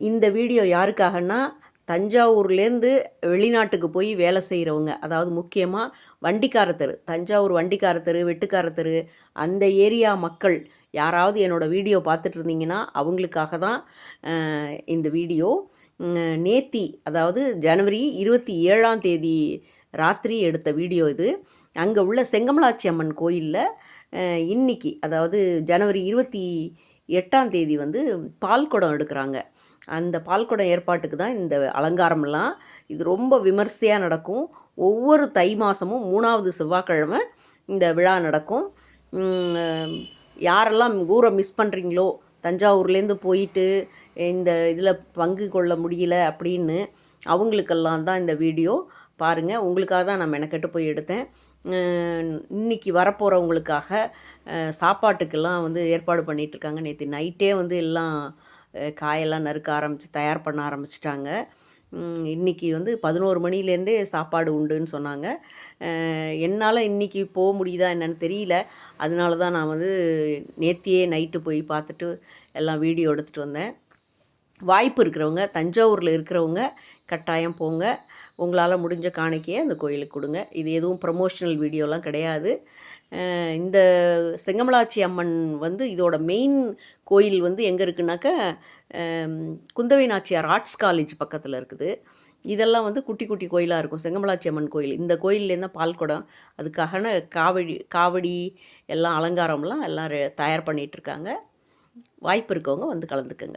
இந்த வீடியோ யாருக்காகன்னா தஞ்சாவூர்லேருந்து வெளிநாட்டுக்கு போய் வேலை செய்கிறவங்க அதாவது முக்கியமாக வண்டிக்காரத்தர் தஞ்சாவூர் வண்டிக்காரத்தர் வெட்டுக்காரத்தரு அந்த ஏரியா மக்கள் யாராவது என்னோடய வீடியோ பார்த்துட்டு இருந்தீங்கன்னா அவங்களுக்காக தான் இந்த வீடியோ. நேத்தி அதாவது ஜனவரி இருபத்தி ஏழாம் தேதி ராத்திரி எடுத்த வீடியோ இது. அங்கே உள்ள செங்கமலாட்சி அம்மன் கோயிலில் இன்னைக்கு அதாவது ஜனவரி இருபத்தி எட்டாம் தேதி வந்து பால் குடம் எடுக்கிறாங்க. அந்த பால் குடம் ஏற்பாட்டுக்கு தான் இந்த அலங்காரமெல்லாம் இது ரொம்ப விமர்சையாக நடக்கும். ஒவ்வொரு தை மாதமும் மூணாவது செவ்வாய்க்கிழமை இந்த விழா நடக்கும். யாரெல்லாம் ஊரை மிஸ் பண்ணுறீங்களோ தஞ்சாவூர்லேருந்து போயிட்டு இந்த இதில் பங்கு கொள்ள முடியல அப்படின்னு அவங்களுக்கெல்லாம் தான் இந்த வீடியோ. பாருங்கள் உங்களுக்காக தான் நான் மெனக்கெட்டு போய் எடுத்தேன். இன்றைக்கி இன்னைக்கு வரப்போகிறவங்களுக்காக சாப்பாட்டுக்கெல்லாம் வந்து ஏற்பாடு பண்ணிகிட்ருக்காங்க நேற்று நைட்டே வந்து எல்லாம் காயெல்லாம் நறுக்க ஆரம்பித்து தயார் பண்ண ஆரம்பிச்சிட்டாங்க. இன்றைக்கி வந்து பதினோரு மணிலேருந்தே சாப்பாடு உண்டுன்னு சொன்னாங்க. என்னால் இன்றைக்கி போக முடியுதா என்னன்னு தெரியல. அதனால தான் நான் வந்து நேத்தியே நைட்டு போய் பார்த்துட்டு எல்லாம் வீடியோ எடுத்துகிட்டு வந்தேன். வாய்ப்பு இருக்கிறவங்க தஞ்சாவூரில் இருக்கிறவங்க கட்டாயம் போங்க. உங்களால் முடிஞ்ச காணிக்கையை அந்த கோயிலுக்கு கொடுங்க. இது எதுவும் ப்ரமோஷனல் வீடியோலாம் கிடையாது. இந்த செங்கமலாச்சி அம்மன் வந்து இதோட மெயின் கோயில் வந்து எங்கே இருக்குனாக்கா குந்தவை நாச்சியார் ஆர்ட்ஸ் காலேஜ் பக்கத்தில் இருக்குது. இதெல்லாம் வந்து குட்டி குட்டி கோயிலாக இருக்கும். செங்கமலாச்சி அம்மன் கோயில். இந்த கோயில்லேருந்து பால்குடம் அதுக்காக காவடி காவடி எல்லாம் அலங்காரம்லாம் எல்லாம் தயார் பண்ணிகிட்டு இருக்காங்க. வாய்ப்பு இருக்கவங்க வந்து கலந்துக்கங்க.